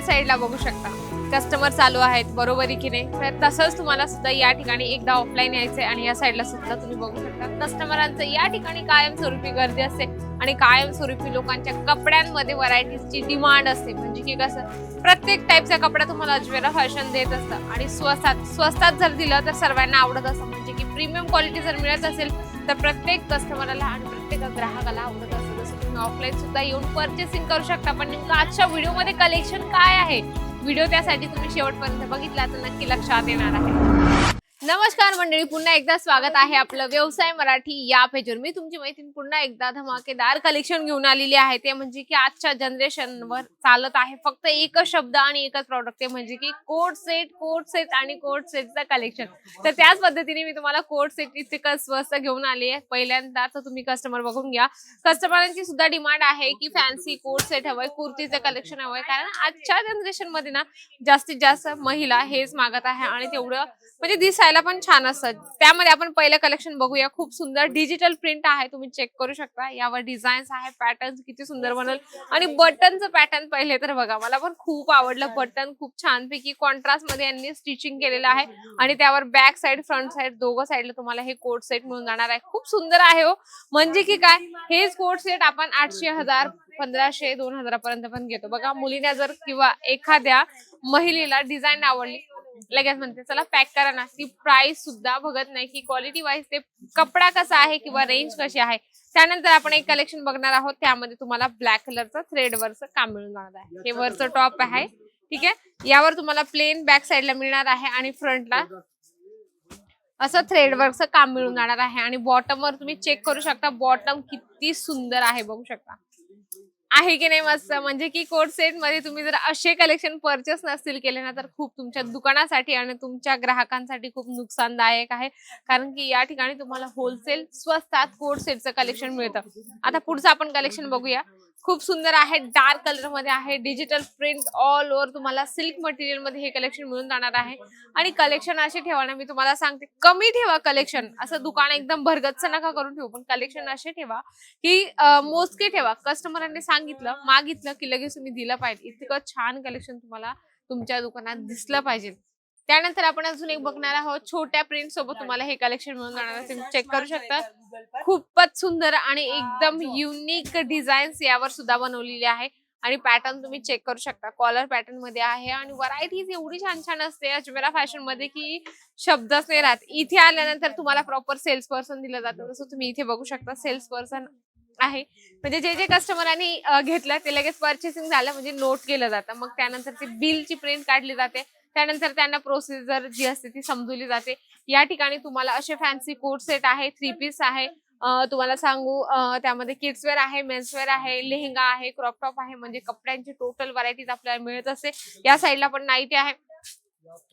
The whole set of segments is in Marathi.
या साईडला बघू शकता. कस्टमर चालू आहेत बरोबरी की नाही? तर तसंच तुम्हाला सुद्धा या ठिकाणी एकदा ऑफलाईन यायचंय आणि या साईडला सुद्धा तुम्ही बघू शकता. कस्टमरांचं या ठिकाणी कायमस्वरूपी गर्दी असते आणि कायमस्वरूपी लोकांच्या कपड्यांमध्ये व्हरायटीजची डिमांड असते. म्हणजे की कसं प्रत्येक टाईपचा कपडा तुम्हाला अजमेरा फॅशन देत असतं आणि स्वस्तात स्वस्तात जर दिलं तर सर्वांना आवडत असतं. म्हणजे की प्रीमियम क्वालिटी जर मिळत असेल तर प्रत्येक कस्टमरला आणि प्रत्येक ग्राहकाला आवडत असतं. तुम्ही ऑफलाईन सुद्धा येऊन परचेसिंग करू शकता. पण नेमकं आजच्या व्हिडिओमध्ये कलेक्शन काय आहे? व्हिडिओ त्यासाठी तुम्ही शेवटपर्यंत बघितला तर नक्की लक्षात येणार आहे. नमस्कार मंडळी पुन्हा एकदा स्वागत आहे आपलं व्यवसाय मराठी या पेजवर मी तुमची मैत्रीण पुन्हा एकदा धमाकेदार कलेक्शन घेऊन आलेली आहे. ते म्हणजे की आजच्या जनरेशनवर चालत आहे. फक्त एकच शब्द आणि एकच प्रॉडक्ट ते म्हणजे की कोट सेट कोट सेट आणि कोट सेटचं कलेक्शन तर त्याच पद्धतीने मी तुम्हाला कोट सेट इतकं स्वस्त घेऊन आली आहे. पहिल्यांदा तर तुम्ही कस्टमर बघून घ्या. कस्टमरांची सुद्धा डिमांड आहे की फॅन्सी कोट सेट हवंय कुर्तीचं कलेक्शन हवंय. कारण आजच्या जनरेशनमध्ये ना जास्तीत जास्त महिला हेच मागत आहे. आणि तेवढं म्हणजे दिसायला पण छान असतात. त्यामध्ये आपण पहिलं कलेक्शन बघूया. खूप सुंदर डिजिटल प्रिंट आहे. तुम्ही चेक करू शकता. यावर डिझाईन्स आहे पॅटर्न किती सुंदर बनल. आणि बटनचं पॅटर्न पहिले तर बघा. मला पण खूप आवडलं बटन खूप छानपैकी कॉन्ट्रास्टमध्ये यांनी स्टिचिंग केलेलं आहे. आणि त्यावर बॅक साइड फ्रंट साइड दोघं साईडला तुम्हाला हे कोट सेट मिळून जाणार आहे. खूप सुंदर आहे हो. म्हणजे की काय? हेच कोट सेट आपण आठशे हजार पंधराशे दोन हजारापर्यंत पण घेतो. बघा मुलीने जर किंवा एखाद्या महिलेला डिझाईन आवडली लगेच म्हणते चला पॅक करा ना. ती प्राइस सुद्धा बघत नाही की क्वालिटी वाईज ते कपडा कसा आहे किंवा रेंज कशी आहे. त्यानंतर आपण एक कलेक्शन बघणार आहोत त्यामध्ये तुम्हाला ब्लॅक कलरचं थ्रेड वरचं काम मिळून जाणार आहे. हे वरचं टॉप आहे. ठीक आहे? यावर तुम्हाला प्लेन बॅक साईडला मिळणार आहे आणि फ्रंटला असं थ्रेड वर्कचं काम मिळून जाणार आहे. आणि बॉटम वर तुम्ही चेक करू शकता बॉटम किती सुंदर आहे बघू शकता. आहे की नाही मस्त? म्हणजे की कोट सेटमध्ये तुम्ही जर असे कलेक्शन परचेस नसतील केले ना तर खूप तुमच्या दुकानासाठी आणि तुमच्या ग्राहकांसाठी खूप नुकसानदायक आहे. कारण की या ठिकाणी तुम्हाला होलसेल स्वस्तात कोट सेटचं कलेक्शन मिळतं. आता पुढचं आपण कलेक्शन बघूया. खूप सुंदर आहे. डार्क कलरमध्ये आहे. डिजिटल प्रिंट ऑल ओव्हर तुम्हाला सिल्क मटेरियलमध्ये हे कलेक्शन मिळून जाणार आहे. आणि कलेक्शन असे ठेवा ना मी तुम्हाला सांगते कमी ठेवा कलेक्शन. असं दुकान एकदम भरगच्च नका करून ठेवू पण कलेक्शन असे ठेवा की मोजके ठेवा. कस्टमरांनी सांगितलं मागितलं की लगेच तुम्ही दिलं पाहिजे. इतकं छान कलेक्शन तुम्हाला तुमच्या दुकानात दिसलं पाहिजे. त्यानंतर आपण अजून एक बघणार आहोत छोट्या प्रिंट सोबत तुम्हाला हे कलेक्शन मिळून जाणार तुम्ही चेक करू शकता. खूपच सुंदर आणि एकदम युनिक डिझाईन्स यावर सुद्धा बनवलेली आहे. आणि पॅटर्न तुम्ही चेक करू शकता. कॉलर पॅटर्नमध्ये आहे आणि व्हरायटीज एवढी छान छान असते अजमेरा फॅशनमध्ये की शब्दच नाही राहत. इथे आल्यानंतर तुम्हाला प्रॉपर सेल्स पर्सन दिलं जातं. जसं तुम्ही इथे बघू शकता सेल्स पर्सन आहे. म्हणजे जे जे कस्टमरांनी घेतलं ते लगेच परचेसिंग झालं म्हणजे नोट केलं जातं. मग त्यानंतर ते बिलची प्रिंट काढली जाते. त्यानंतर त्यांना प्रोसिजर जी असते ती समजवली जाते. या ठिकाणी तुम्हाला असे फॅन्सी कोट सेट आहे थ्री पीस आहे. तुम्हाला सांगू त्यामध्ये किड्सवेअर आहे मेन्सवेअर आहे लेहंगा आहे क्रॉप टॉप आहे म्हणजे कपड्यांची टोटल व्हरायटीज आपल्याला मिळत असते या साईडला पण नाईटी आहे.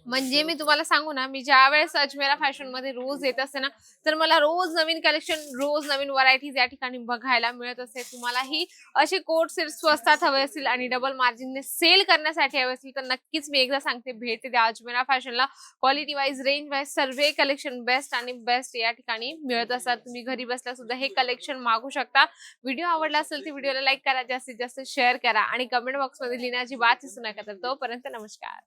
म्हणजे मी तुम्हाला सांगू ना मी ज्या वेळेस अजमेरा फॅशनमध्ये रोज येत असते ना तर मला रोज नवीन कलेक्शन रोज नवीन व्हरायटीज या ठिकाणी बघायला मिळत असते. तुम्हालाही असे कोट सेट स्वस्तात हवे असतील आणि डबल मार्जिनने सेल करण्यासाठी हवे असतील तर नक्कीच मी एकदा सांगते भेट द्या अजमेरा फॅशनला क्वालिटी वाईज रेंज वाईज सर्व कलेक्शन बेस्ट आणि बेस्ट या ठिकाणी मिळत असतात. तुम्ही घरी बसल्या सुद्धा हे कलेक्शन मागू शकता. व्हिडिओ आवडला असेल तर व्हिडिओला लाईक करा जास्तीत जास्त शेअर करा आणि कमेंट बॉक्समध्ये लिहिण्याची बात विसरू नका तर तोपर्यंत नमस्कार.